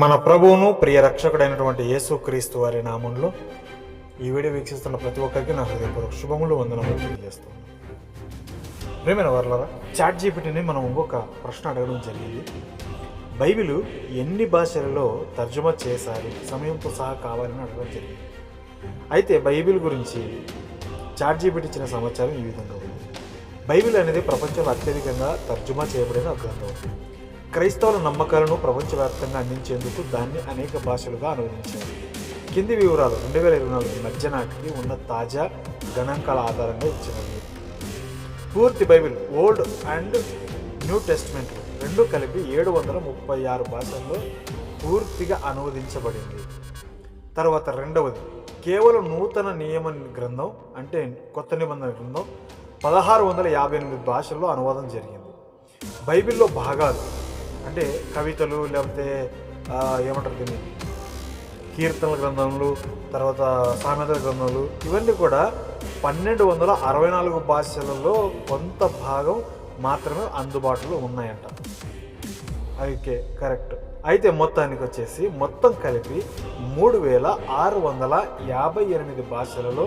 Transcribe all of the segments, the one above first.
మన ప్రభువును ప్రియ రక్షకుడైనటువంటి యేసుక్రీస్తు వారి నామంలో ఈ వీడియో వీక్షిస్తున్న ప్రతి ఒక్కరికి నా హృదయపూర్వక శుభములు వందనములు తెలియజేస్తున్నాను. ప్రేమైన వర్లరా చాట్ జీపీటీని మనం ఇంకొక ప్రశ్న అడగడం జరిగింది. బైబిల్ ఎన్ని భాషలలో తర్జుమా చేశారు సమయంతో సహా కావాలని అడగడం జరిగింది. అయితే బైబిల్ గురించి చాట్ జీపీటీ ఇచ్చిన సమాచారం ఈ విధంగా ఉంది. బైబిల్ అనేది ప్రపంచంలో అత్యధికంగా తర్జుమా చేయబడిన గ్రంథం. క్రైస్తవుల నమ్మకాలను ప్రపంచవ్యాప్తంగా అందించేందుకు దాన్ని అనేక భాషలుగా అనువదించింది కింది వివరాలు రెండు వేల ఇరవై నాలుగు మధ్య నాటికి ఉన్న తాజా గణాంకాల ఆధారంగా ఇచ్చినవి. పూర్తి Bible old and new testament రెండు కలిపి ఏడు వందల ముప్పై ఆరు భాషల్లో పూర్తిగా అనువదించబడింది. తర్వాత రెండవది కేవలం నూతన నియమ గ్రంథం అంటే కొత్త నిబంధన గ్రంథం పదహారు వందల యాభై ఎనిమిది భాషల్లో అనువాదం జరిగింది. బైబిల్లో భాగాలు అంటే కవితలు లేకపోతే ఏమంటారు దీన్ని? కీర్తనల గ్రంథములు తర్వాత సామెతల గ్రంథములు ఇవన్నీ కూడా పన్నెండు వందల అరవై నాలుగు భాషలలో కొంత భాగం మాత్రమే అందుబాటులో ఉన్నాయంట. Okay correct. అయితే మొత్తానికి వచ్చేసి మొత్తం కలిపి మూడు వేల ఆరు వందల యాభై ఎనిమిది భాషలలో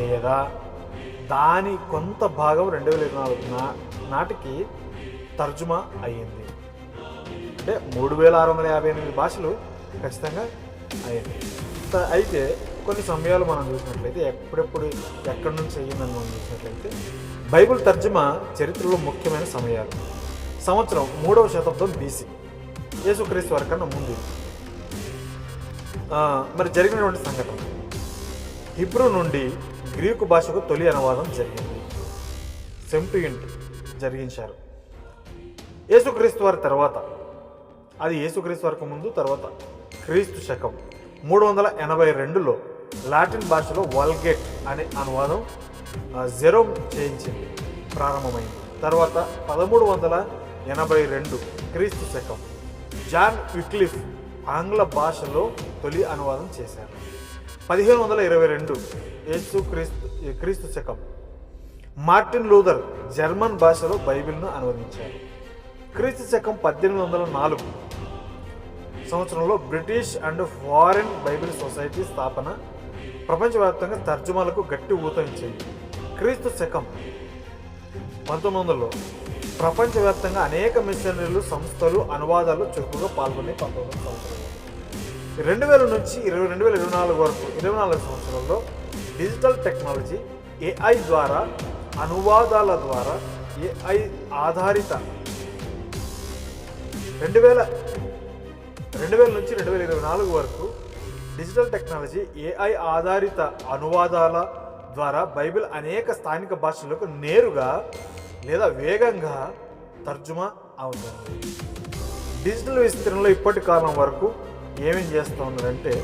లేదా దాని కొంత భాగం రెండు వేల ఇరవై నాలుగు నా నాటికి తర్జుమా అయ్యింది. అంటే మూడు వేల ఆరు వందల యాభై ఎనిమిది భాషలు ఖచ్చితంగా అయ్యాయి. అయితే కొన్ని సమయాలు మనం చూసినట్లయితే ఎప్పుడెప్పుడు ఎక్కడి నుంచి అయ్యిందని మనం చూసినట్లయితే బైబిల్ తర్జుమా చరిత్రలో ముఖ్యమైన సమయాలు. సంవత్సరం మూడవ శతాబ్దం బీసీ యేసుక్రీస్తు వారి కన్నా ముందు మరి జరిగినటువంటి సంఘటన. హిబ్రూ నుండి గ్రీకు భాషకు తొలి అనువాదం జరిగింది. సెంటుయింట్ జరిగించారు. యేసుక్రీస్తు వారి తర్వాత అది యేసుక్రీస్తు వరకు ముందు తర్వాత క్రీస్తు శకం. మూడు వందల ఎనభై రెండులో లాటిన్ భాషలో వల్గేట్ అనే అనువాదం జెరో జెరోమ్ చేయించింది ప్రారంభమైంది. తర్వాత పదమూడు వందల ఎనభై రెండు క్రీస్తు శకం. జాన్ విక్లిఫ్ ఆంగ్ల భాషలో తొలి అనువాదం చేశారు. పదిహేను వందల ఇరవై రెండు యేసు క్రీస్తు క్రీస్తు శకం. మార్టిన్ లూథర్ జర్మన్ భాషలో బైబిల్ను అనువదించారు. క్రీస్తు శకం పద్దెనిమిది వందల నాలుగు సంవత్సరంలో British and foreign Bible society స్థాపన ప్రపంచవ్యాప్తంగా తర్జుమాలకు గట్టి ఊతం ఇచ్చింది క్రీస్తు శకం పంతొమ్మిది వందలలో ప్రపంచవ్యాప్తంగా అనేక మిషనరీలు సంస్థలు అనువాదాలు చురుకుగా పాల్గొని పంతొమ్మిది సంవత్సరాలు రెండు వేల నుంచి ఇరవై రెండు వేల ఇరవై నాలుగు వరకు ఇరవై నాలుగు సంవత్సరంలో డిజిటల్ టెక్నాలజీ ఏఐ ద్వారా అనువాదాల ద్వారా ఏఐ ఆధారిత రెండు వేల రెండు వేల నుంచి రెండు వేల ఇరవై నాలుగు వరకు డిజిటల్ టెక్నాలజీ ఏఐ ఆధారిత అనువాదాల ద్వారా బైబిల్ అనేక స్థానిక భాషలకు నేరుగా లేదా వేగంగా తర్జుమా అవుతుంది. డిజిటల్ విస్తరణలో ఇప్పటి కాలం వరకు ఏమేం చేస్తూ ఉన్నారంటే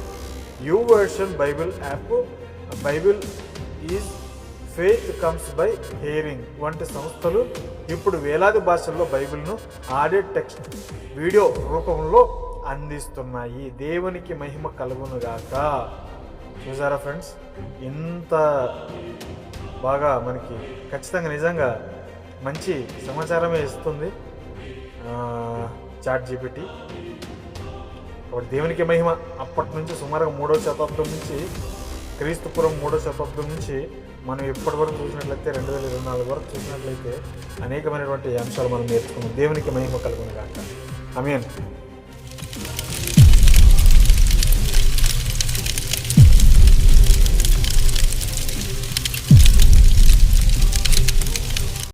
YouVersion Bible app Bible is faith comes by hearing వంటి సంస్థలు ఇప్పుడు వేలాది భాషల్లో బైబిల్ను ఆడియో టెక్స్ట్ వీడియో రూపంలో అందిస్తున్నాయి. దేవునికి మహిమ కలుగునుగాక చూసారా ఫ్రెండ్స్? ఇంత బాగా మనకి ఖచ్చితంగా నిజంగా మంచి సమాచారమే ఇస్తుంది. చాట్ జీపీటీ కాబట్టి దేవునికి మహిమ. అప్పటి నుంచి సుమారుగా మూడో శతాబ్దం నుంచి క్రీస్తుపురం మూడో శతాబ్దం నుంచి మనం ఇప్పటి వరకు చూసినట్లయితే రెండు వేల ఇరవై నాలుగు వరకు చూసినట్లయితే అనేకమైనటువంటి అంశాలు మనం నేర్చుకున్నాం. దేవునికి మహిమ కలుగును కాక ఐ మీన్